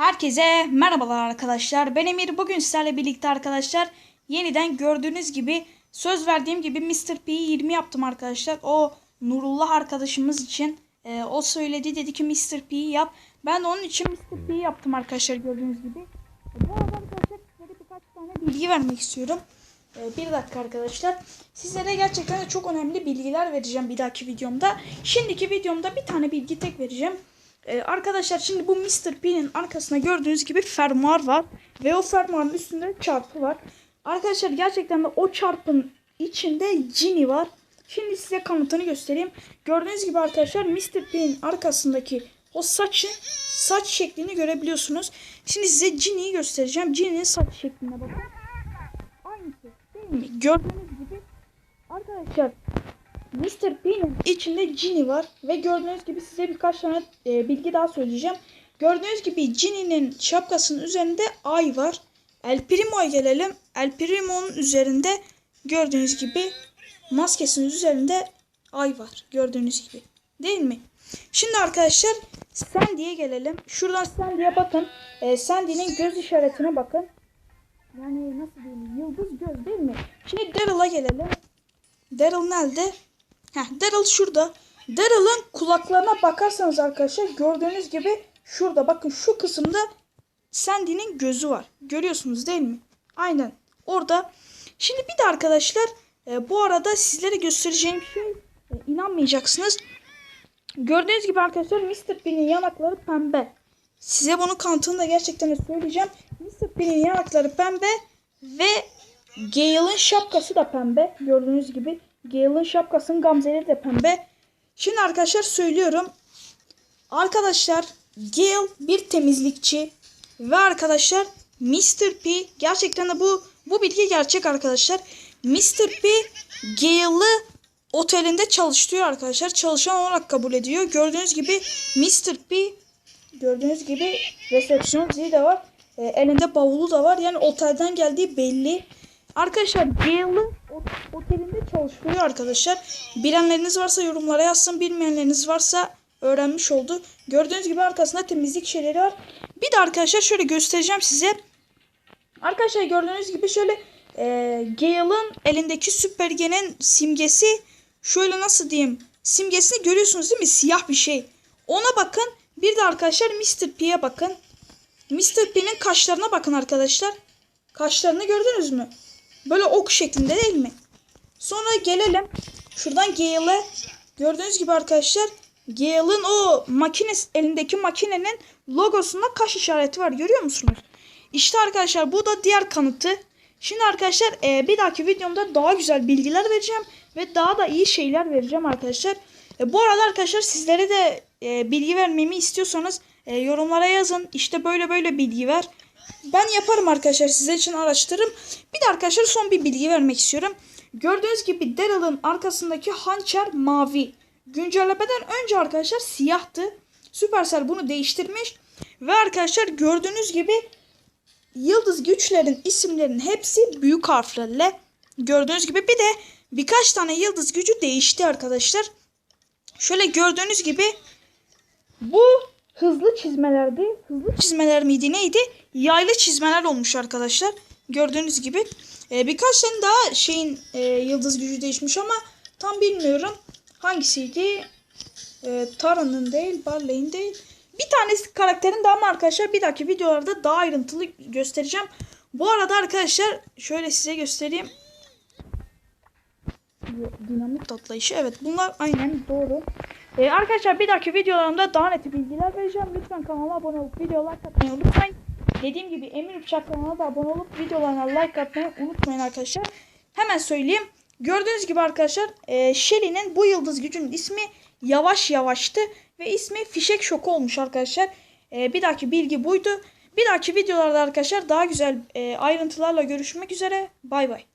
Herkese merhabalar arkadaşlar. Ben Emir. Bugün sizlerle birlikte arkadaşlar yeniden gördüğünüz gibi söz verdiğim gibi Mr. P'yi 20 yaptım arkadaşlar. O Nurullah arkadaşımız için e, o söyledi dedi ki Mr. P'yi yap. Ben de onun için Mr. P'yi yaptım arkadaşlar gördüğünüz gibi. Bu arada arkadaşlar sizlere birkaç tane bilgi vermek istiyorum. E, bir dakika arkadaşlar. Sizlere gerçekten çok önemli bilgiler vereceğim bir dahaki videomda. Şimdiki videomda bir tane bilgi tek vereceğim. Ee, arkadaşlar şimdi bu Mr. P'nin arkasında gördüğünüz gibi fermuar var. Ve o fermuarın üstünde çarpı var. Arkadaşlar gerçekten de o çarpın içinde Genie var. Şimdi size kanıtını göstereyim. Gördüğünüz gibi arkadaşlar Mr. P'nin arkasındaki o saçın saç şeklini görebiliyorsunuz. Şimdi size Genie'yi göstereceğim. Genie'nin saç şekline bakın. Aynısı değil mi? Gördüğünüz gibi arkadaşlar Mr. P'nin içinde Genie var ve gördüğünüz gibi size birkaç tane e, bilgi daha söyleyeceğim. Gördüğünüz gibi Genie'nin şapkasının üzerinde ay var. El Primo'ya gelelim. El Primo'nun üzerinde gördüğünüz gibi maskesinin üzerinde ay var. Gördüğünüz gibi. Değil mi? Şimdi arkadaşlar Sandy'ye gelelim. Şuradan Sandy'ye bakın. E, Sandy'nin göz işaretine bakın. Yani nasıl diyeyim? Yıldız göz değil mi? Şimdi Daryl'a gelelim. Daryl nerede? Heh, Daryl şurada. Daryl'ın kulaklarına bakarsanız arkadaşlar gördüğünüz gibi şurada bakın şu kısımda Sandy'nin gözü var. Görüyorsunuz değil mi? Aynen. Orada. Şimdi bir de arkadaşlar e, bu arada sizlere göstereceğim şey e, inanmayacaksınız. Gördüğünüz gibi arkadaşlar Mr. P'nin yanakları pembe. Size bunun kanıtını da gerçekten söyleyeceğim. Mr. P'nin yanakları pembe ve Gale'ın şapkası da pembe. Gördüğünüz gibi Gale'ın şapkasının gamzeleri de pembe. Şimdi arkadaşlar söylüyorum. Arkadaşlar Gale bir temizlikçi ve arkadaşlar Mr. P gerçekten de bu bu bilgi gerçek arkadaşlar. Mr. P Gale'ı otelinde çalıştırıyor arkadaşlar. Çalışan olarak kabul ediyor. Gördüğünüz gibi Mr. P gördüğünüz gibi resepsiyon zili de var. E, elinde bavulu da var. Yani otelden geldiği belli. Arkadaşlar Gale'ı otelinde çalıştırıyor arkadaşlar. Bilenleriniz varsa yorumlara yazsın. Bilmeyenleriniz varsa öğrenmiş oldu. Gördüğünüz gibi arkasında temizlik şeyleri var. Bir de arkadaşlar şöyle göstereceğim size. Arkadaşlar gördüğünüz gibi şöyle e, Gale'ın elindeki süpürgenin simgesi şöyle nasıl diyeyim simgesini görüyorsunuz değil mi? Siyah bir şey. Ona bakın. Bir de arkadaşlar Mr. P'ye bakın. Mr. P'nin kaşlarına bakın arkadaşlar. Kaşlarını gördünüz mü? Böyle ok şeklinde değil mi? Sonra gelelim. Şuradan Gale'e. Gördüğünüz gibi arkadaşlar. Gale'ın o makine elindeki makinenin logosunda kaş işareti var. Görüyor musunuz? İşte arkadaşlar bu da diğer kanıtı. Şimdi arkadaşlar e, bir dahaki videomda daha güzel bilgiler vereceğim. Ve daha da iyi şeyler vereceğim arkadaşlar. E, bu arada arkadaşlar sizlere de e, bilgi vermemi istiyorsanız e, yorumlara yazın. İşte böyle böyle bilgi ver. Ben yaparım arkadaşlar sizler için araştırırım. Bir de arkadaşlar son bir bilgi vermek istiyorum. Gördüğünüz gibi Daryl'ın arkasındaki hançer mavi. Güncellemeden önce arkadaşlar siyahtı. Supercell bunu değiştirmiş. Ve arkadaşlar gördüğünüz gibi yıldız güçlerin isimlerinin hepsi büyük harflerle. Gördüğünüz gibi bir de birkaç tane yıldız gücü değişti arkadaşlar. Şöyle gördüğünüz gibi bu hızlı çizmelerdi. Hızlı çizmeler miydi neydi? Yaylı çizmeler olmuş arkadaşlar. Gördüğünüz gibi. Ee, birkaç tane daha şeyin e, yıldız gücü değişmiş ama tam bilmiyorum. Hangisiydi? Ee, Tara'nın değil, Barley'in değil. Bir tanesi karakterin daha mı arkadaşlar? Bir dahaki videolarda daha ayrıntılı göstereceğim. Bu arada arkadaşlar şöyle size göstereyim. Dinamik tatlayışı. Evet bunlar aynen doğru. Ee, arkadaşlar bir dahaki videolarımda daha net bilgiler vereceğim. Lütfen kanalıma abone olup videolar atmayı unutmayın. Dediğim gibi Emir Uçak kanalına da abone olup videolarına like atmayı unutmayın arkadaşlar. Hemen söyleyeyim. Gördüğünüz gibi arkadaşlar e, Shelly'nin bu yıldız gücünün ismi yavaş yavaştı. Ve ismi fişek şoku olmuş arkadaşlar. E, bir dahaki bilgi buydu. Bir dahaki videolarda arkadaşlar daha güzel e, ayrıntılarla görüşmek üzere. Bay bay.